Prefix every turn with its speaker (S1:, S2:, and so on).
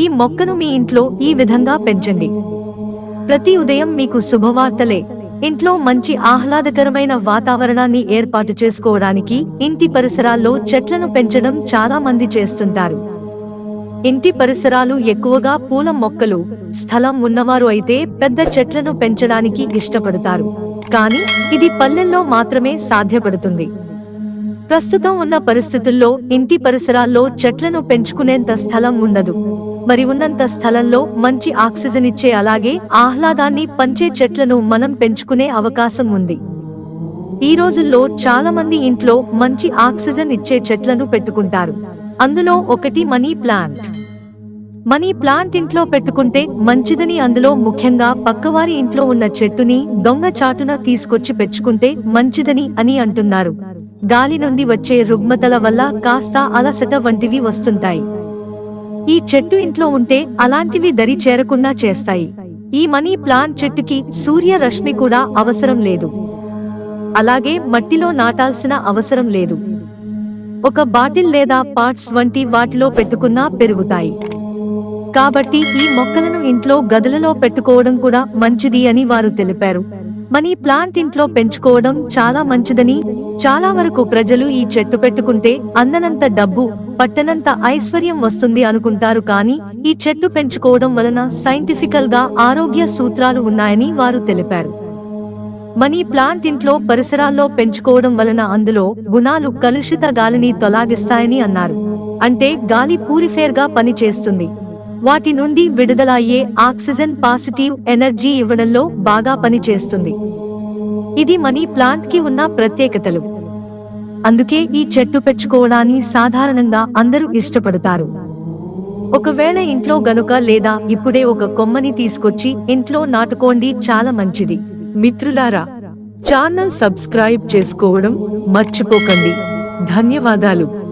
S1: ఈ మొక్కను మీ ఇంట్లో ఈ విధంగా పెంచండి. ప్రతి ఉదయం మీకు శుభవార్తలే. ఇంట్లో మంచి ఆహ్లాదకరమైన వాతావరణాన్ని ఏర్పాటు చేసుకోవడానికి ఇంటి పరిసరాల్లో చెట్లను పెంచడం చాలా మంది చేస్తుంటారు. ఇంటి పరిసరాలు ఎక్కువగా పూల మొక్కలు స్థలం ఉన్నవారు అయితే పెద్ద చెట్లను పెంచడానికి ఇష్టపడతారు. కానీ ఇది పల్లెల్లో మాత్రమే సాధ్యపడుతుంది. ప్రస్తుతం ఉన్న పరిస్థితుల్లో ఇంటి పరిసరాల్లో చెట్లను పెంచుకునేంత స్థలం ఉండదు. మరి ఉన్నంత స్థలంలో మంచి ఆక్సిజన్ ఇచ్చే అలాగే ఆహ్లాదాన్ని పంచే చెట్లను మనం పెంచుకునే అవకాశం ఉంది. ఈ రోజుల్లో చాలా మంది ఇంట్లో మంచి ఆక్సిజన్ ఇచ్చే చెట్లను పెట్టుకుంటారు. అందులో ఒకటి మనీ ప్లాంట్. మనీ ప్లాంట్ ఇంట్లో పెట్టుకుంటే మంచిదని అందులో ముఖ్యంగా పక్కవారి ఇంట్లో ఉన్న చెట్టుని దొంగ చాటున తీసుకొచ్చి పెంచుకుంటే మంచిదని అని అంటున్నారు. గాలి నుండి వచ్చే రుగ్మతల వల్ల కాస్త అలసట వంటివి వస్తుంటాయి. ఈ చెట్టు ఇంట్లో ఉంటే అలాంటివి దరి చేరకుండా చేస్తాయి. ఈ మనీ ప్లాంట్ చెట్టుకి సూర్య రశ్మి కూడా అవసరం లేదు. అలాగే మట్టిలో నాటాల్సిన అవసరం లేదు. ఒక బాటిల్ లేదా పాట్స్ వంటి వాటిలో పెట్టుకున్నా పెరుగుతాయి. కాబట్టి ఈ మొక్కలను ఇంట్లో గదులలో పెట్టుకోవడం కూడా మంచిది అని వారు తెలిపారు. మనీ ప్లాంట్ ఇంట్లో పెంచుకోవడం చాలా మంచిదని చాలా వరకు ప్రజలు ఈ చెట్టు పెట్టుకుంటే అందనంత డబ్బు పట్టనంత ఐశ్వర్యం వస్తుంది అనుకుంటారు కానీ ఈ చెట్టు పెంచుకోవడం వలన సైంటిఫికల్గా ఆరోగ్య సూత్రాలు ఉన్నాయని వారు తెలిపారు. మనీ ప్లాంట్ ఇంట్లో పరిసరాల్లో పెంచుకోవడం వలన అందులో గుణాలు కలుషిత గాలిని తొలగిస్తాయని అన్నారు. అంటే గాలి పూరిఫేర్గా పనిచేస్తుంది. వాటి నుండి విడుదలయ్యే ఆక్సిజన్ పాజిటివ్ ఎనర్జీ ఇవ్వడంలో బాగా పనిచేస్తుంది. ఇది మనీ ప్లాంట్కి ఉన్న ప్రత్యేకతలు. అందుకే ఈ చెట్టు పెంచుకోవడాన్ని సాధారణంగా అందరూ ఇష్టపడతారు. ఒకవేళ ఇంట్లో గనుక లేదా ఇప్పుడే ఒక కొమ్మని తీసుకొచ్చి ఇంట్లో నాటుకోండి చాలా మంచిది.
S2: మిత్రులారా ఛానల్ సబ్స్క్రైబ్ చేసుకోవడం మర్చిపోకండి. ధన్యవాదాలు.